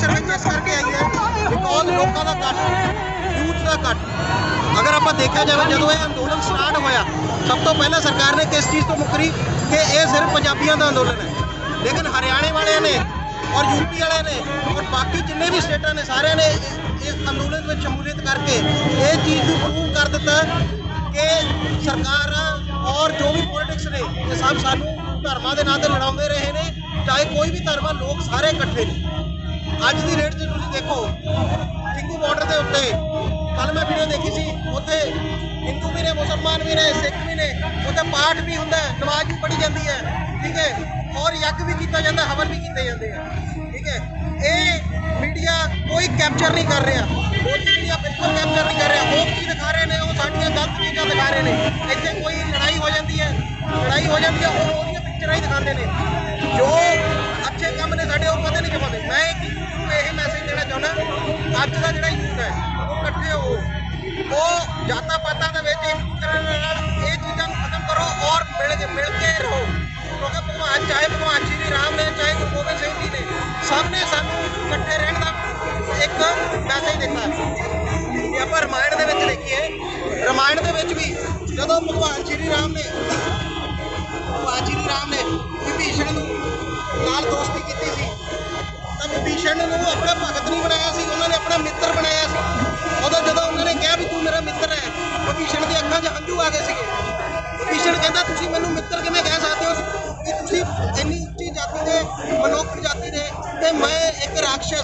Pressure ਇਸ ਕਰਕੇ ਆਈ ਹੈ। ਬਿਕੋਜ਼ ਲੋਕਾਂ ਦਾ ਕੱਟ ਯੂਥ ਦਾ ਘੱਟ। ਅਗਰ ਆਪਾਂ ਦੇਖਿਆ ਜਾਵੇ, ਜਦੋਂ ਇਹ ਅੰਦੋਲਨ ਸਟਾਰਟ ਹੋਇਆ, ਸਭ ਤੋਂ ਪਹਿਲਾਂ ਸਰਕਾਰ ਨੇ ਕਿਸ ਚੀਜ਼ ਤੋਂ ਮੁਕਰੀ? ਕਿ ਇਹ ਸਿਰਫ ਪੰਜਾਬੀਆਂ ਦਾ ਅੰਦੋਲਨ ਹੈ। ਲੇਕਿਨ ਹਰਿਆਣੇ ਵਾਲਿਆਂ ਨੇ ਔਰ ਯੂਪੀ ਵਾਲਿਆਂ ਨੇ ਔਰ ਬਾਕੀ ਜਿੰਨੇ ਵੀ ਸਟੇਟਾਂ ਨੇ, ਸਾਰਿਆਂ ਨੇ ਇਸ- ਅੰਦੋਲਨ ਵਿੱਚ ਸ਼ਮੂਲੀਅਤ ਕਰਕੇ ਇਹ ਚੀਜ਼ ਨੂੰ ਪ੍ਰੂਵ ਕਰ ਦਿੱਤਾ ਕਿ ਸਰਕਾਰਾਂ ਔਰ ਜੋ ਵੀ ਪੋਲਿਟਿਕਸ ਨੇ, ਇਹ ਸਭ ਸਾਨੂੰ ਧਰਮਾਂ ਦੇ ਨਾਂ ਤੇ ਲੜਾਉਂਦੇ ਰਹੇ ਨੇ, ਚਾਹੇ ਕੋਈ ਵੀ ਧਰਮ ਆ, ਲੋਕ ਸਾਰੇ ਇਕੱਠੇ ਨੇ। ਅੱਜ ਦੀ ਰੇਟ 'ਚ ਤੁਸੀਂ ਦੇਖੋ ਟਿੱਕੂ ਬਾਰਡਰ ਦੇ ਉੱਤੇ ਕੱਲ ਮੈਂ ਵੀਡੀਓ ਦੇਖੀ ਸੀ, ਉੱਥੇ ਹਿੰਦੂ ਵੀ ਨੇ, ਮੁਸਲਮਾਨ ਵੀ ਨੇ ਸਿੱਖ ਵੀ ਨੇ, ਉੱਥੇ ਪਾਠ ਵੀ ਹੁੰਦਾ ਹੈ, ਨਮਾਜ਼ ਵੀ ਪੜ੍ਹੀ ਜਾਂਦੀ ਹੈ, ਠੀਕ ਹੈ? ਔਰ ਯੱਗ ਵੀ ਕੀਤਾ ਜਾਂਦਾ ਹਵਨ ਵੀ ਕੀਤੇ ਜਾਂਦੇ ਆ, ਠੀਕ ਹੈ? ਇਹ ਮੀਡੀਆ ਕੋਈ ਕੈਪਚਰ ਨਹੀਂ ਕਰ ਰਿਹਾ। ਮੋਦੀ ਮੀਡੀਆ ਬਿਲਕੁਲ ਕੈਪਚਰ ਨਹੀਂ ਕਰ ਰਿਹਾ। ਉਹ ਕੀ ਦਿਖਾ ਰਹੇ ਨੇ? ਉਹ ਸਾਡੀਆਂ ਗਲਤ ਚੀਜ਼ਾਂ ਦਿਖਾ ਰਹੇ ਨੇ। ਇੱਥੇ ਕੋਈ ਲੜਾਈ ਹੋ ਜਾਂਦੀ ਹੈ। ਲੜਾਈ ਹੋ ਜਾਂਦੀ ਹੈ, ਉਹ ਉਹਦੀਆਂ ਪਿਕਚਰਾਂ ਹੀ ਦਿਖਾਉਂਦੇ ਨੇ। ਜੋ ਅੱਛੇ ਕੰਮ ਨੇ, ਸਾਡੇ ਉਹ ਕਦੇ ਨਹੀਂ ਦਿਖਾਉਂਦੇ ਮੈਂ ਇਹ ਮੈਸੇਜ ਦੇਣਾ ਚਾਹੁੰਦਾ, ਅੱਜ ਦਾ ਜਿਹੜਾ ਯੂਥ ਹੈ, ਉਹ ਇਕੱਠੇ ਹੋ। ਉਹ ਜਾਤਾਂ ਪਾਤਾਂ ਦੇ ਵਿੱਚ ਇੱਕ ਦੂਸਰੇ ਨਾਲ ਇਹ ਚੀਜ਼ਾਂ ਨੂੰ ਖਤਮ ਕਰੋ ਔਰ ਮਿਲ ਕੇ ਮਿਲ ਕੇ ਰਹੋ। ਕਿਉਂਕਿ ਭਗਵਾਨ ਚਾਹੇ ਭਗਵਾਨ ਸ਼੍ਰੀ ਰਾਮ ਨੇ, ਚਾਹੇ ਗੁਰੂ ਗੋਬਿੰਦ ਸਿੰਘ ਜੀ ਨੇ, ਸਭ ਨੇ ਸਾਨੂੰ ਇਕੱਠੇ ਰਹਿਣ ਦਾ ਇੱਕ ਮੈਸੇਜ ਦਿੱਤਾ। ਜੇ ਆਪਾਂ ਰਮਾਇਣ ਦੇ ਵਿੱਚ ਦੇਖੀਏ, ਰਾਮਾਇਣ ਦੇ ਵਿੱਚ ਵੀ ਜਦੋਂ ਭਗਵਾਨ ਸ਼੍ਰੀ ਰਾਮ ਨੇ ਅੱਖਾਂ 'ਚ ਹੰਝੂ ਆ ਗਏ ਸੀਗੇ। ਵਿਭੀਸ਼ਣ ਕਹਿੰਦਾ, ਤੁਸੀਂ ਮੈਨੂੰ ਮਿੱਤਰ ਕਿਵੇਂ ਕਹਿ ਸਕਦੇ ਹੋ? ਕਿ ਤੁਸੀਂ ਇੰਨੀ ਉੱਚੀ ਜਾਤੀ ਦੇ, ਮਨੁੱਖ ਜਾਤੀ ਦੇ ਤੇ ਮੈਂ ਇੱਕ ਰਾਖਸ਼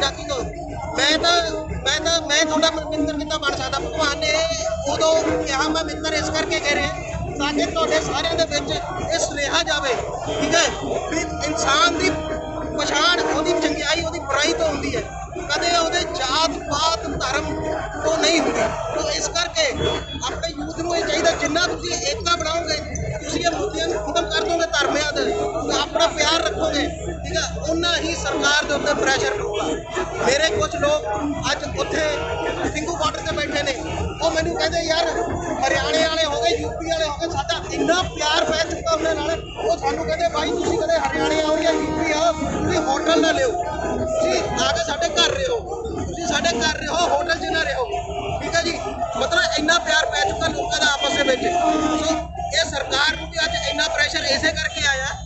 ਜਾਤੀ ਤੋਂ। ਮੈਂ ਤਾਂ ਮੈਂ ਤਾਂ, ਮੈਂ ਤੁਹਾਡਾ ਮਿੱਤਰ ਕਿੱਦਾਂ ਬਣ ਸਕਦਾ? ਭਗਵਾਨ ਨੇ ਉਦੋਂ ਕਿਹਾ, ਮੈਂ ਮਿੱਤਰ ਇਸ ਕਰਕੇ ਕਹਿ ਰਿਹਾ ਤਾਂ ਕਿ ਤੁਹਾਡੇ ਸਾਰਿਆਂ ਦੇ ਵਿੱਚ ਇਹ ਸੁਨੇਹਾ ਜਾਵੇ। ਠੀਕ ਹੈ? ਵੀ ਇਨਸਾਨ ਦੀ ਪਛਾਣ, ਉਹਦੀ ਚੰਗਿਆਈ, ਉਹਦੀ ਬੁਰਾਈ ਤੋਂ ਹੁੰਦੀ ਹੈ। ਕਦੇ ਉਹਦੇ ਜਾਤ ਪਾਤ ਧਰਮ ਤੋਂ ਨਹੀਂ ਹੁੰਦੀ। ਤਾਂ ਇਸ ਕਰਕੇ ਆਪਣੇ ਯੂਥ ਨੂੰ ਇਹ ਚਾਹੀਦਾ ਜਿੰਨਾ ਤੁਸੀਂ ਏਕਤਾ ਬਣਾਓਗੇ, ਤੁਸੀਂ ਇਹ ਮੁੱਦਿਆਂ ਨੂੰ ਖਤਮ ਕਰ ਦੋਗੇ ਧਰਮਿਆਂ ਦੇ ਤੇ ਆਪਣਾ ਪਿਆਰ ਰੱਖੋਗੇ, ਠੀਕ ਹੈ ਉਹਨਾਂ ਹੀ ਸਰਕਾਰ ਦੇ ਉੱਤੇ ਪ੍ਰੈਸ਼ਰ ਪਊਗਾ। ਮੇਰੇ ਕੁਝ ਲੋਕ ਅੱਜ ਉੱਥੇ ਸਿੰਘੂ ਬਾਰਡਰ ਤੇ ਬੈਠੇ ਨੇ। ਉਹ ਮੈਨੂੰ ਕਹਿੰਦੇ, ਯਾਰ, ਹਰਿਆਣੇ ਵਾਲੇ ਹੋ ਗਏ ਯੂਪੀ ਵਾਲੇ ਹੋ ਗਏ, ਸਾਡਾ ਇੰਨਾ ਪਿਆਰ ਪੈ ਚੁੱਕਾ ਉਹਨਾਂ ਨਾਲ। ਉਹ ਸਾਨੂੰ ਕਹਿੰਦੇ ਬਾਈ ਤੁਸੀਂ ਕਦੇ ਹਰਿਆਣੇ ਆਓ ਜਾਂ ਯੂਪੀ ਆਓ, ਤੁਸੀਂ ਹੋਟਲ ਨਾ ਲਿਓ। ਤੁਸੀਂ ਆ ਕੇ ਸਾਡੇ ਘਰ ਰਹੋ। ਤੁਸੀਂ ਸਾਡੇ ਘਰ ਰਹੋ, ਹੋਟਲ 'ਚ ਨਾ ਰਹੋ। ਇਸੇ ਕਰਕੇ ਆਇਆ।